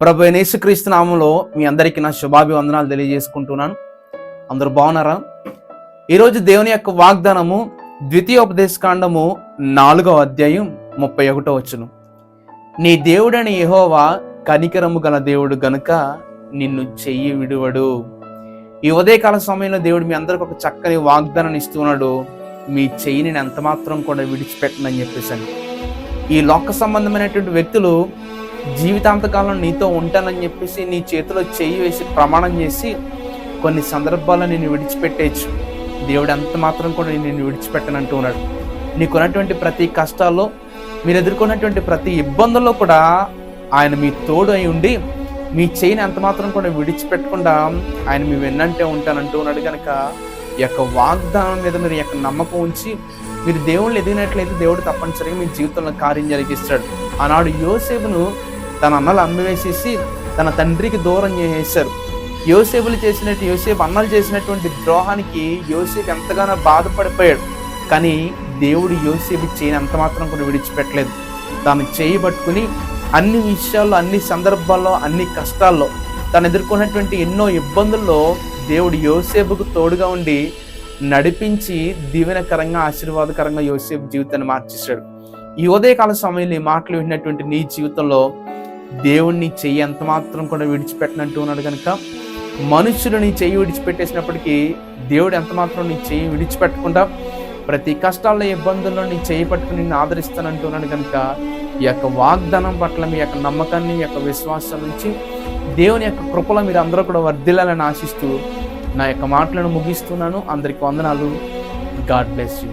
ప్రభు యేసుక్రీస్తు నామంలో మీ అందరికీ నా శుభాభివందనాలు తెలియజేసుకుంటున్నాను. అందరూ బాగున్నారా? ఈరోజు దేవుని యొక్క వాగ్దానము ద్వితీయోపదేశకాండము నాలుగవ అధ్యాయం ముప్పై ఒకటో వచ్చును నీ దేవుడని యహోవా కనికరము గల దేవుడు గనుక నిన్ను చెయ్యి విడువడు. ఈ ఉదయకాల సమయంలో దేవుడు మీ అందరికి ఒక చక్కని వాగ్దానాన్ని ఇస్తున్నాడు. మీ చెయ్యిని ఎంతమాత్రం ఎంత మాత్రం కూడా విడిచిపెట్టనని చెప్పేసాను. ఈ లోక సంబంధమైనటువంటి వ్యక్తులు జీవితాంతకాలం నీతో ఉంటానని చెప్పేసి నీ చేతిలో చేయి వేసి ప్రమాణం చేసి కొన్ని సందర్భాల్లో నేను విడిచిపెట్టేయచ్చు. దేవుడు ఎంత మాత్రం కూడా నేను విడిచిపెట్టనంటూ ఉన్నాడు. నీకున్నటువంటి ప్రతి కష్టాల్లో మీరు ఎదుర్కొన్నటువంటి ప్రతి ఇబ్బందుల్లో కూడా ఆయన మీ తోడు అయి ఉండి మీ చేయిని ఎంత మాత్రం కూడా విడిచిపెట్టకుండా ఆయన మీ వెన్నంటే ఉంటానంటూ ఉన్నాడు కనుక ఈ యొక్క వాగ్దానం మీద మీరు యొక్క నమ్మకం ఉంచి మీరు దేవుళ్ళు ఎదిగినట్లయితే దేవుడు తప్పనిసరిగా మీ జీవితంలో కార్యం జరిగిస్తాడు. ఆనాడు యోసేపును తన అన్నలు అమ్మివేసేసి తన తండ్రికి దూరం చేసేశారు. యోసేపులు చేసినట్టు యోసేపు అన్నలు చేసినటువంటి ద్రోహానికి యోసేపు ఎంతగానో బాధపడిపోయాడు. కానీ దేవుడు యోసేపు చేయని అంత మాత్రం కూడా విడిచిపెట్టలేదు. తాను చేయి పట్టుకుని అన్ని విషయాల్లో అన్ని సందర్భాల్లో అన్ని కష్టాల్లో తను ఎదుర్కొన్నటువంటి ఎన్నో ఇబ్బందుల్లో దేవుడు యోసేపుకు తోడుగా ఉండి నడిపించి దీవెనకరంగా ఆశీర్వాదకరంగా యోసేపు జీవితాన్ని మార్చేశాడు. ఈ ఉదయకాల సమయంలో ఈ మాటలు విన్నటువంటి నీ జీవితంలో దేవుణ్ణి చెయ్యి ఎంత మాత్రం కూడా విడిచిపెట్టనంటూ ఉన్నాడు కనుక మనుషులు నీ చెయ్యి విడిచిపెట్టేసినప్పటికీ దేవుడు ఎంత మాత్రం నీ చెయ్యి విడిచిపెట్టకుండా ప్రతి కష్టాల్లో ఇబ్బందుల్లో నీ చేయి పట్టుకుని నిన్ను ఆదరిస్తానంటున్నాడు కనుక ఈ యొక్క వాగ్దానం పట్ల మీ యొక్క నమ్మకాన్ని మీ యొక్క విశ్వాసం నుంచి దేవుని యొక్క కృపలో మీరు అందరూ కూడా వర్ధిల్లాలని ఆశిస్తూ నా యొక్క మాటలను ముగిస్తున్నాను. అందరికి వందనాలు. God bless you.